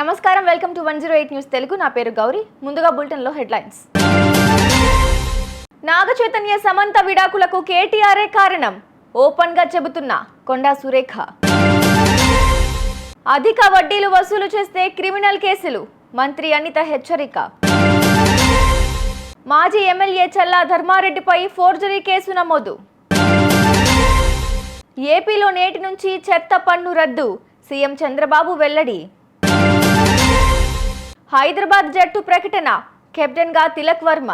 నమస్కారం welcome to one zero eight news Telugu. నా పేరు గౌరీ. ముందుగా బులెటిన్లో హెడ్లైన్స్. నాగచైతన్య సమంత విడాకులకు కేటీఆర్ఏ కారణం ఓపెన్గా చెబుతున్న కొండా సురేఖ. అధిక వడ్డీలు వసూలు చేస్తే క్రిమినల్ కేసులు మంత్రి అనిత హెచ్చరిక. మాజీ ఎమ్మెల్యే చల్లా ధర్మారెడ్డిపై ఫోర్జరీ కేసు నమోదు. ఏపీలో నేటి నుంచి చెత్త పన్ను రద్దు సీఎం చంద్రబాబు వెల్లడి. హైదరాబాద్ జట్టు ప్రకటన కెప్టెన్గా తిలక్ వర్మ.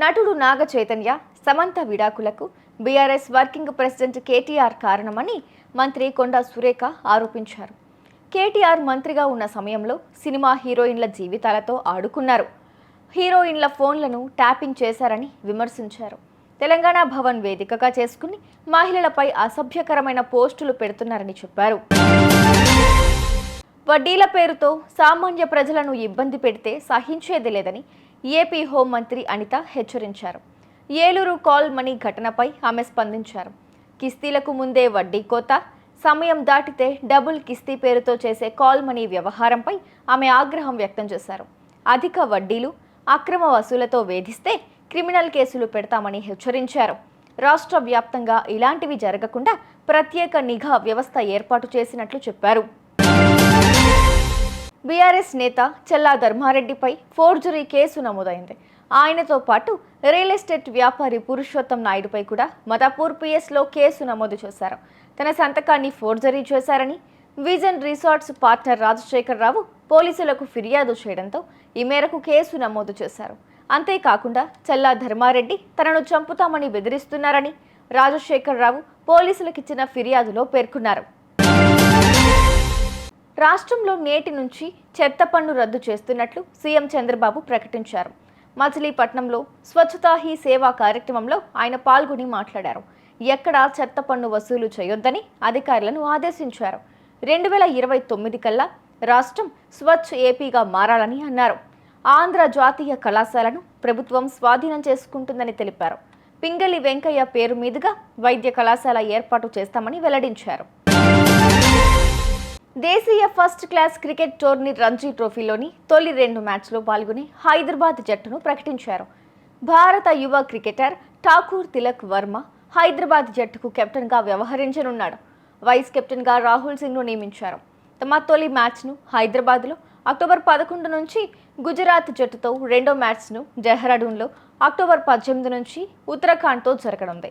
నటుడు నాగ చైతన్య సమంత విడాకులకు బీఆర్ఎస్ వర్కింగ్ ప్రెసిడెంట్ కేటీఆర్ కారణమని మంత్రి కొండా సురేఖ ఆరోపించారు. కేటీఆర్ మంత్రిగా ఉన్న సమయంలో సినిమా హీరోయిన్ల జీవితాలతో ఆడుకున్నారు. హీరోయిన్ల ఫోన్లను ట్యాపింగ్ చేశారని విమర్శించారు. తెలంగాణ భవన్ వేదికగా చేసుకుని మహిళలపై అసభ్యకరమైన పోస్టులు పెడుతున్నారని చెప్పారు. వడ్డీల పేరుతో సామాన్య ప్రజలను ఇబ్బంది పెడితే సహించేది లేదని ఏపీ హోంమంత్రి అనిత హెచ్చరించారు. ఏలూరు కాల్ మనీ ఘటనపై ఆమె స్పందించారు. కిస్తీలకు ముందే వడ్డీ కోత సమయం దాటితే డబుల్ కిస్తీ పేరుతో చేసే కాల్ మనీ వ్యవహారంపై ఆమె ఆగ్రహం వ్యక్తం చేశారు. అధిక వడ్డీలు అక్రమ వసూలతో వేధిస్తే క్రిమినల్ కేసులు పెడతామని హెచ్చరించారు. రాష్ట్ర వ్యాప్తంగా ఇలాంటివి జరగకుండా ప్రత్యేక నిఘా వ్యవస్థ ఏర్పాటు చేసినట్లు చెప్పారు. టీఆర్ఎస్ నేత చెల్లా ధర్మారెడ్డిపై ఫోర్జరీ కేసు నమోదైంది. ఆయనతో పాటు రియల్ ఎస్టేట్ వ్యాపారి పురుషోత్తం నాయుడుపై కూడా మతాపూర్ పిఎస్లో కేసు నమోదు చేశారు. తన సంతకాన్ని ఫోర్జరీ చేశారని vision resorts partner Rajasekhar Rao పోలీసులకు ఫిర్యాదు చేయడంతో ఈ మేరకు కేసు నమోదు చేశారు. అంతేకాకుండా చెల్లా ధర్మారెడ్డి తనను చంపుతామని బెదిరిస్తున్నారని రాజశేఖర్ రావు పోలీసులకిచ్చిన ఫిర్యాదులో పేర్కొన్నారు. రాష్ట్రంలో నేటి నుంచి చెత్త పన్ను రద్దు చేస్తున్నట్లు సీఎం చంద్రబాబు ప్రకటించారు. మచిలీపట్నంలో స్వచ్ఛతా హీ సేవా కార్యక్రమంలో ఆయన పాల్గొని మాట్లాడారు. ఎక్కడా చెత్త పన్ను వసూలు చేయొద్దని అధికారులను ఆదేశించారు. రెండు వేల ఇరవై తొమ్మిది కల్లా రాష్ట్రం స్వచ్ఛ ఏపీగా మారాలని అన్నారు. ఆంధ్ర జాతీయ కళాశాలను ప్రభుత్వం స్వాధీనం చేసుకుంటుందని తెలిపారు. పింగళి వెంకయ్య పేరు మీదుగా వైద్య కళాశాల ఏర్పాటు చేస్తామని వెల్లడించారు. దేశీయ first class cricket tourney Ranji ట్రోఫీలోని తొలి రెండు మ్యాచ్లో పాల్గొని హైదరాబాద్ జట్టును ప్రకటించారు. భారత యువ క్రికెటర్ ఠాకూర్ తిలక్ వర్మ హైదరాబాద్ జట్టుకు కెప్టెన్గా వ్యవహరించనున్నాడు. వైస్ కెప్టెన్గా రాహుల్ సింగ్ను నియమించారు. తమ తొలి మ్యాచ్ను హైదరాబాద్లో అక్టోబర్ పదకొండు నుంచి గుజరాత్ జట్టుతో రెండో మ్యాచ్ను డెహ్రాడూన్లో అక్టోబర్ పద్దెనిమిది నుంచి ఉత్తరాఖండ్తో జరగనుంది.